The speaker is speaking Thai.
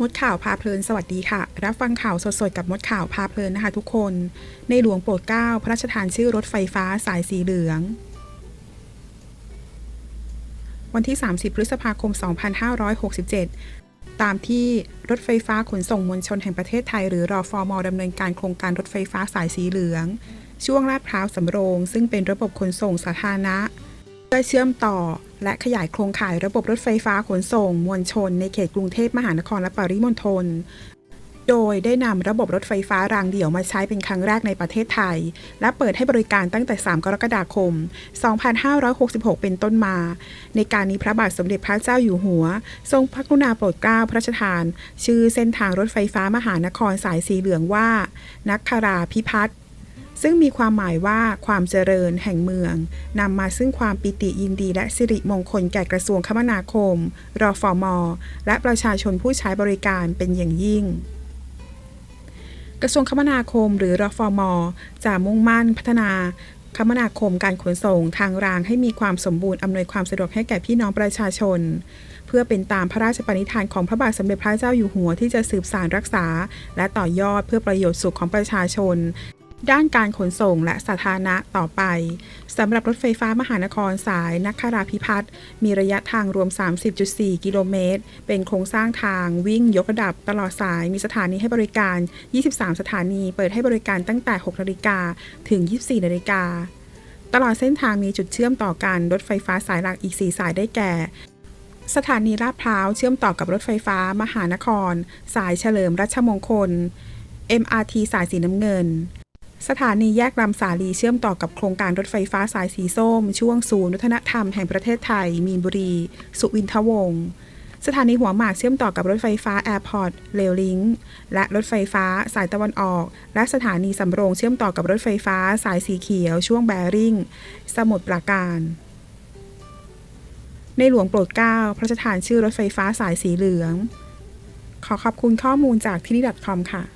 มดข่าวพาเพลินสวัสดีค่ะ รับฟังข่าวสดๆกับมดข่าวพาเพลินนะคะทุกคน ในหลวงโปรดเกล้าพระราชทานชื่อรถไฟฟ้าสายสีเหลือง วันที่ 30 พฤษภาคม 2567 ตามที่รถไฟฟ้าขนส่งมวลชนแห่งประเทศไทย หรือรอฟอร์มดำเนินการโครงการรถไฟฟ้าสายสีเหลือง ช่วงลาดพร้าวสำโรง ซึ่งเป็นระบบขนส่งสาธารณะ เพื่อเชื่อมต่อ และขยายโครงข่ายระบบรถไฟฟ้าขนส่ง มวลชน ในเขตกรุงเทพมหานครและปริมณฑลโดยได้นำระบบรถไฟฟ้ารางเดี่ยวมาใช้เป็นครั้งแรกในประเทศไทย และเปิดให้บริการตั้งแต่ 3 กรกฎาคม 2566 เป็นต้นมา ในการนี้พระบาทสมเด็จพระเจ้าอยู่หัว ทรงพระกรุณาโปรดเกล้าพระราชทาน ชื่อเส้นทางรถไฟฟ้ามหานครสายสีเหลืองว่า นักคาราพิพัฒน์ ซึ่งมีความหมายว่าความเจริญแห่งเมืองนำมาซึ่งความปิติยินดีและสิริมงคลแก่กระทรวงคมนาคม รอฟอมอและประชาชนผู้ใช้บริการเป็นอย่างยิ่งกระทรวงคมนาคมหรือรฟม จะมุ่งมั่นพัฒนาคมนาคมการขนส่งทางรางให้มีความสมบูรณ์อำนวยความสะดวกให้แก่พี่น้องประชาชน เพื่อเป็นตามพระราชปณิธานของพระบาทสมเด็จพระเจ้าอยู่หัวที่จะสืบสานรักษา และต่อยอดเพื่อประโยชน์สุขของประชาชน ด้านการขนส่งและสาธารณะต่อไปสำหรับรถไฟฟ้ามหานครสายนักคาราพิพัฒน์มีระยะทางรวม 30.4 กิโลเมตร เป็นโครงสร้างทางวิ่งยกระดับตลอดสายมีสถานีให้บริการ 23 สถานี เปิดให้บริการตั้งแต่ 6 นาฬิกาถึง 24 นาฬิกา ตลอดเส้นทางมีจุดเชื่อมต่อกันรถไฟฟ้าสายหลักอีก 4 สายได้แก่สถานีลาดพร้าวเชื่อมต่อกับรถไฟฟ้ามหานคร สายเฉลิมรัชมงคล MRT สายสีน้ำเงิน สถานีแยกลำสาลีเชื่อมต่อกับโครงการรถไฟฟ้าสายสีส้ม ช่วงศูนย์วัฒนธรรมแห่งประเทศไทย มีนบุรี สุวินทวงศ์สถานีหัวหมากเชื่อมต่อกับรถไฟฟ้าแอร์พอร์ตเรลลิงและรถไฟฟ้าสายตะวันออก และสถานีสำโรงเชื่อมต่อกับรถไฟฟ้าสายสีเขียว ช่วงแบริ่ง สมุทรปราการ ในหลวงโปรดเกล้าพระราชทานชื่อรถไฟฟ้าสายสีเหลือง ขอขอบคุณข้อมูลจากที่นี่ .com ค่ะ